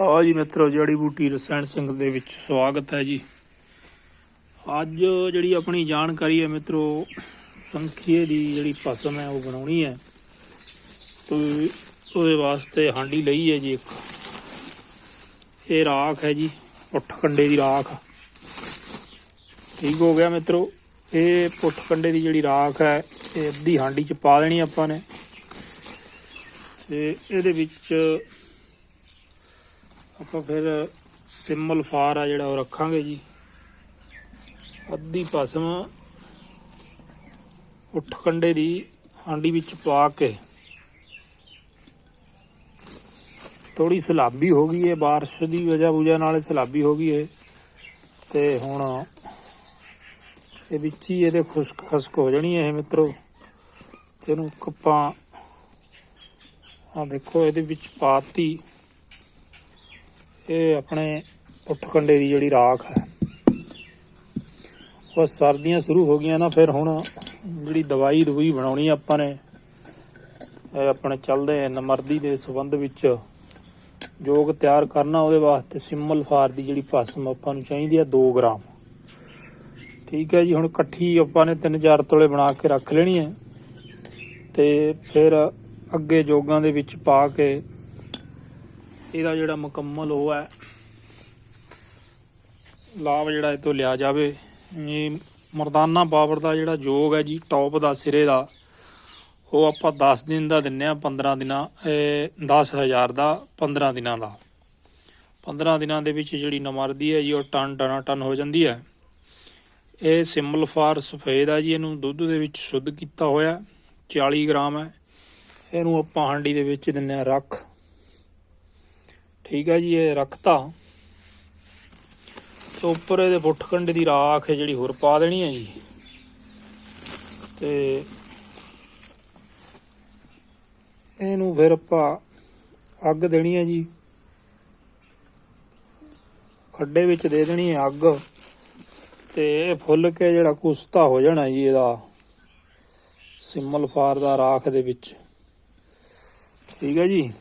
ਹਾਂ ਜੀ ਮਿੱਤਰੋ, ਜੜੀ ਬੂਟੀ ਰਸਾਇਣ ਸਿੰਘ ਦੇ ਵਿੱਚ ਸਵਾਗਤ ਹੈ ਜੀ। ਅੱਜ ਜਿਹੜੀ ਆਪਣੀ ਜਾਣਕਾਰੀ ਹੈ ਮਿੱਤਰੋ, ਸੰਖੀਏ ਦੀ ਜਿਹੜੀ ਫਸਮ ਹੈ, ਉਹ ਬਣਾਉਣੀ ਹੈ। ਤੇ ਉਹਦੇ ਵਾਸਤੇ ਹਾਂਡੀ ਲਈ ਹੈ ਜੀ ਇੱਕ। ਇਹ ਰਾਖ ਹੈ ਜੀ ਪੁੱਠ ਕੰਡੇ ਦੀ ਰਾਖ। ਠੀਕ ਹੋ ਗਿਆ ਮਿੱਤਰੋ, ਇਹ ਪੁੱਠ ਕੰਡੇ ਦੀ ਜਿਹੜੀ ਰਾਖ ਹੈ, ਇਹ ਅੱਧੀ ਹਾਂਡੀ ਚ ਪਾ ਦੇਣੀ ਆਪਾਂ ਨੇ। ਤੇ ਇਹਦੇ ਵਿੱਚ ਆਪਾਂ ਫਿਰ ਸਿੰਮਲ ਫਾਰ ਆ ਜਿਹੜਾ ਉਹ ਰੱਖਾਂਗੇ ਜੀ ਅੱਧੀ ਭਸਮ ਉੱਠ ਕੰਡੇ ਦੀ ਹਾਂਡੀ ਵਿੱਚ ਪਾ ਕੇ ਥੋੜੀ ਸਲਾਬੀ ਹੋ ਗਈ ਹੈ بارش ਦੀ ਵਜ੍ਹਾ ਵਜ੍ਹਾ ਨਾਲ ਇਹ ਸਲਾਬੀ ਹੋ ਗਈ ਹੈ ਤੇ ਹੁਣ ਇਹ ਵਿੱਚ ਹੀ ਇਹਦੇ ਖੁਸ਼ਕ ਖਸਕ ਹੋ ਜਾਣੀ ਹੈ ਇਹ ਮਿੱਤਰੋ ਤੇ ਇਹਨੂੰ ਕੱਪਾਂ ਆ ਦੇਖੋ ਇਹਦੇ ਵਿੱਚ ਪਾਤੀ ਇਹ ਆਪਣੇ ਪੁੱਠ ਕੰਡੇ ਦੀ ਜਿਹੜੀ ਰਾਖ ਹੈ, ਉਹ ਸਰਦੀਆਂ ਸ਼ੁਰੂ ਹੋ ਗਈਆਂ ਨਾ, ਫਿਰ ਹੁਣ ਜਿਹੜੀ ਦਵਾਈ ਦਵਾਈ ਬਣਾਉਣੀ ਆਪਾਂ ਨੇ ਆਪਣੇ ਚੱਲਦੇ ਨਮਰਦੀ ਦੇ ਸੰਬੰਧ ਵਿੱਚ ਜੋਗ ਤਿਆਰ ਕਰਨਾ, ਉਹਦੇ ਵਾਸਤੇ ਸਿੰਮਲ ਫਾਰ ਦੀ ਜਿਹੜੀ ਭਸਮ ਆਪਾਂ ਨੂੰ ਚਾਹੀਦੀ ਹੈ 2 ਗ੍ਰਾਮ। ਠੀਕ ਹੈ ਜੀ, ਹੁਣ ਇਕੱਠੀ ਆਪਾਂ ਨੇ 3-4 ਤੋਲੇ ਬਣਾ ਕੇ ਰੱਖ ਲੈਣੀ ਹੈ, ਤੇ ਫਿਰ ਅੱਗੇ ਜੋਗਾਂ ਦੇ ਵਿੱਚ ਪਾ ਕੇ ਇਹਦਾ ਜਿਹੜਾ ਮੁਕੰਮਲ ਉਹ ਹੈ। ਲਾਭ ਜਿਹੜਾ ਇਹ ਤੋਂ ਲਿਆ ਜਾਵੇ। ਇਹ ਮਰਦਾਨਾ ਪਾਵਰ ਦਾ ਜਿਹੜਾ ਯੋਗ ਹੈ ਜੀ, ਟੌਪ ਦਾ ਸਿਰੇ ਦਾ, ਉਹ ਆਪਾਂ 10 ਦਿਨ ਦਾ ਦਿੰਨੇ ਆ 15 ਦਿਨਾਂ, ਇਹ 10000 ਦਾ 15 ਦਿਨਾਂ ਦਾ। 15 ਦਿਨਾਂ ਦੇ ਵਿੱਚ ਜਿਹੜੀ ਨਮਰਦੀ ਹੈ ਜੀ, ਉਹ ਟਨ ਟਨਾ ਟਨ ਹੋ ਜਾਂਦੀ ਹੈ। ਇਹ ਸਿੰਬਲ ਫਾਰ ਸਫੇਦ ਆ ਜੀ, ਇਹਨੂੰ ਦੁੱਧ ਦੇ ਵਿੱਚ ਸ਼ੁੱਧ ਕੀਤਾ ਹੋਇਆ 40 ਗ੍ਰਾਮ ਹੈ। ਇਹਨੂੰ ਆਪਾਂ ਹਾਂਡੀ ਦੇ ਵਿੱਚ ਦਿੰਨੇ ਆ ਰੱਖ। ਠੀਕ ਹੈ ਜੀ, ਇਹ ਰੱਖਤਾ। ਤੇ ਉੱਪਰ ਇਹਦੇ ਪੁੱਠ ਕੰਡੇ ਦੀ ਰਾਖ ਹੈ ਜਿਹੜੀ ਹੋਰ ਪਾ ਦੇਣੀ ਹੈ ਜੀ। ਤੇ ਇਹਨੂੰ ਫਿਰ ਆਪਾਂ ਅੱਗ ਦੇਣੀ ਹੈ ਜੀ। ਖੱਡੇ ਵਿੱਚ ਦੇ ਦੇਣੀ ਹੈ ਅੱਗ। ਤੇ ਇਹ ਫੁੱਲ ਕੇ ਜਿਹੜਾ ਕੁਸਤਾ ਹੋ ਜਾਣਾ ਜੀ ਇਹਦਾ। ਸਿੰਮਲ ਫਾਰ ਦਾ ਰਾਖ ਦੇ ਵਿੱਚ। ਠੀਕ ਹੈ ਜੀ।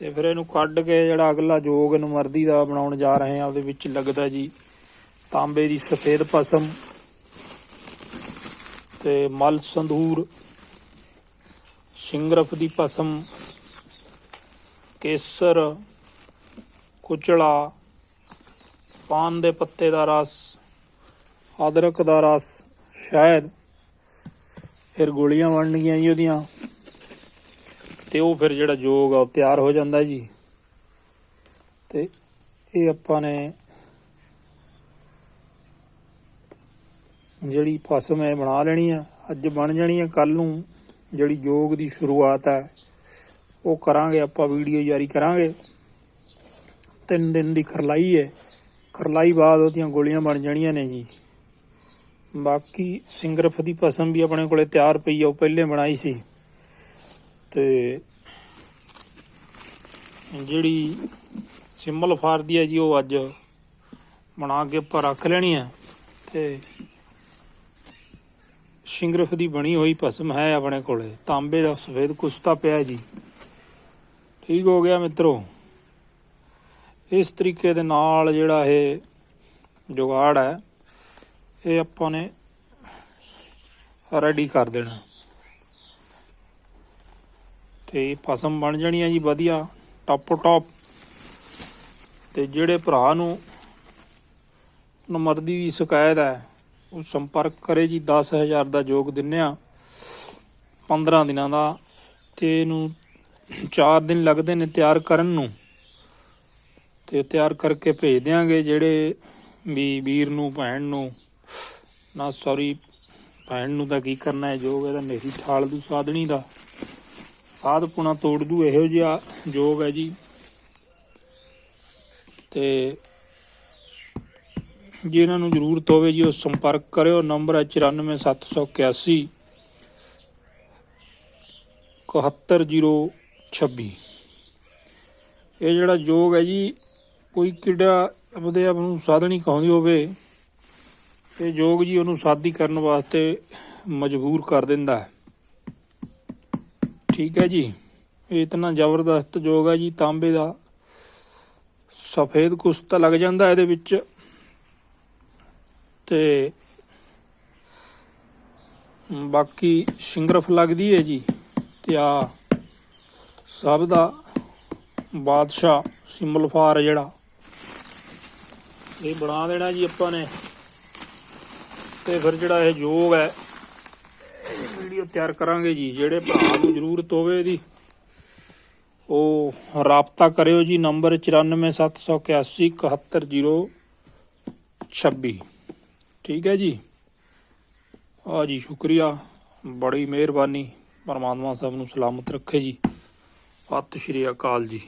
ਤੇ ਫਿਰ ਇਹਨੂੰ ਕੱਢ ਕੇ ਜਿਹੜਾ ਅਗਲਾ ਜੋਗ ਨੂੰ ਮਰਦੀ ਦਾ ਬਣਾਉਣ ਜਾ ਰਹੇ ਆ, ਉਹਦੇ ਵਿੱਚ ਲੱਗਦਾ ਜੀ ਤਾਂਬੇ ਦੀ ਸਫੇਦ ਪਸਮ ਤੇ ਮਲ ਸੰਧੂਰ, ਸਿੰਗਰਫ ਦੀ ਪਸਮ ਕੇਸਰ, ਕੁਚਲਾ, ਪਾਨ ਦੇ ਪੱਤੇ ਦਾ ਰਸ, ਅਦਰਕ ਦਾ ਰਸ, ਸ਼ਾਇਦ ਫਿਰ ਗੋਲੀਆਂ ਬਣਨਗੀਆਂ ਜੀ ਉਹਦੀਆਂ। ਤੇ ਉਹ ਫਿਰ ਜਿਹੜਾ ਜੋਗ ਆ, ਉਹ ਤਿਆਰ ਹੋ ਜਾਂਦਾ ਜੀ। ਤੇ ਇਹ ਆਪਾਂ ਨੇ ਜਿਹੜੀ ਫਸਮ ਹੈ ਬਣਾ ਲੈਣੀ ਆ, ਅੱਜ ਬਣ ਜਾਣੀ ਆ ਕੱਲ ਨੂੰ ਜਿਹੜੀ ਯੋਗ ਦੀ ਸ਼ੁਰੂਆਤ ਹੈ ਉਹ ਕਰਾਂਗੇ ਆਪਾਂ, ਵੀਡੀਓ ਜਾਰੀ ਕਰਾਂਗੇ। ਤਿੰਨ ਦਿਨ ਦੀ ਖਰਲਾਈ ਹੈ ਖਰਲਾਈ ਬਾਅਦ ਉਹਦੀਆਂ ਗੋਲੀਆਂ ਬਣ ਜਾਣੀਆਂ ਨੇ ਜੀ। ਬਾਕੀ ਸਿੰਗਰਫ ਦੀ ਪਸਮ ਵੀ ਆਪਣੇ ਕੋਲੇ ਤਿਆਰ ਪਈ ਆ, ਉਹ ਪਹਿਲੇ ਬਣਾਈ ਸੀ। ਤੇ ਜਿਹੜੀ ਸਿੰਬਲ ਫਾਰਦੀ ਹੈ ਜੀ, ਉਹ ਅੱਜ ਬਣਾ ਕੇ ਆਪਾਂ ਰੱਖ ਲੈਣੀ ਹੈ ਤੇ ਸਿੰਗਰਫ ਦੀ ਬਣੀ ਹੋਈ ਭਸਮ ਹੈ ਆਪਣੇ ਕੋਲੇ। ਤਾਂਬੇ ਦਾ ਸਫੇਦ ਕੁਸਤਾ ਪਿਆ ਜੀ। ਠੀਕ ਹੋ ਗਿਆ ਮਿੱਤਰੋ। ਇਸ ਤਰੀਕੇ ਦੇ ਨਾਲ ਜਿਹੜਾ ਇਹ ਜੁਗਾੜ ਹੈ, ਇਹ ਆਪਾਂ ਨੇ ਰੈਡੀ ਕਰ ਦੇਣਾ। ਤੇ ਫਸਮ ਬਣ ਜਾਣੀ ਹੈ ਜੀ, ਵਧੀਆ ਟਾਪੋ ਟਾਪ ਤੇ ਜਿਹੜੇ ਭਰਾ ਨੂੰ ਨਮਰਦੀ ਦੀ ਸ਼ਿਕਾਇਤ ਹੈ, ਉਹ ਸੰਪਰਕ ਕਰੇ ਜੀ 10000 ਦਾ ਜੋਗ ਦਿੰਨੇ ਆ 15 ਦਿਨਾਂ ਦਾ। ਤੇ ਇਹਨੂੰ 4 ਦਿਨ ਲੱਗਦੇ ਨੇ ਤਿਆਰ ਕਰਨ ਨੂੰ। ਤੇ ਤਿਆਰ ਕਰਕੇ ਭੇਜ ਦਿਆਂਗੇ ਜਿਹੜੇ ਵੀ ਵੀਰ ਨੂੰ, ਭੈਣ ਨੂੰ। ਨਾ ਸੌਰੀ ਭੈਣ ਨੂੰ ਤਾਂ ਕੀ ਕਰਨਾ ਹੈ ਜੋਗ ਇਹਦਾ ਮੇਰੀ ਠਾਲ ਦੂ ਸਾਧਣੀ ਦਾ। ਸਾਧ ਪੁਣਾ ਤੋੜ ਦੂ, ਇਹੋ ਜਿਹਾ ਜੋਗ ਹੈ ਜੀ। ਤੇ ਇਹਨਾਂ ਨੂੰ ਜ਼ਰੂਰਤ ਹੋਵੇ ਜੀ, ਉਹ ਸੰਪਰਕ ਕਰਿਓ। ਨੰਬਰ ਹੈ 94781 71026 ਇਹ ਜਿਹੜਾ ਜੋਗ ਹੈ ਜੀ, ਕੋਈ ਕਿਹੜਾ ਆਪਦੇ ਆਪ ਨੂੰ ਸਾਧਣੀ ਕਹਾਉਂਦੀ ਹੋਵੇ, ਇਹ ਜੋਗ ਜੀ ਉਹਨੂੰ ਸਾਦੀ ਕਰਨ ਵਾਸਤੇ ਮਜਬੂਰ ਕਰ ਦਿੰਦਾ ਹੈ। ਠੀਕ ਹੈ ਜੀ। ਇਹ ਇਤਨਾ ਜ਼ਬਰਦਸਤ ਜੋਗ ਹੈ ਜੀ, ਤਾਂਬੇ ਦਾ ਸਫੇਦ ਕੁਸ ਤਾਂ ਲੱਗ ਜਾਂਦਾ ਇਹਦੇ ਵਿੱਚ। ਤੇ ਬਾਕੀ ਸ਼ਿੰਗਰਫ ਲੱਗਦੀ ਹੈ ਜੀ। ਤੇ ਆ ਸਭ ਦਾ ਬਾਦਸ਼ਾਹ ਸਿੰਬਲਫਾਰ ਜਿਹੜਾ। ਇਹ ਬਣਾ ਦੇਣਾ ਜੀ ਆਪਾਂ ਨੇ। ਤੇ ਫਿਰ ਜਿਹੜਾ ਇਹ ਯੋਗ ਹੈ ਵੀਡੀਓ ਤਿਆਰ ਕਰਾਂਗੇ ਜੀ, ਜਿਹੜੇ ਭਰਾ ਨੂੰ ਜ਼ਰੂਰਤ ਹੋਵੇ ਇਹਦੀ। ਉਹ ਰਾਬਤਾ ਕਰਿਓ ਜੀ, ਨੰਬਰ 9471871026 ਠੀਕ ਹੈ ਜੀ? ਆ ਜੀ, ਸ਼ੁਕਰੀਆ। ਬੜੀ ਮਿਹਰਬਾਨੀ। ਪਰਮਾਤਮਾ ਸਭ ਨੂੰ ਸਲਾਮਤ ਰੱਖੇ ਜੀ। ਸਤਿ ਸ਼੍ਰੀ ਅਕਾਲ ਜੀ।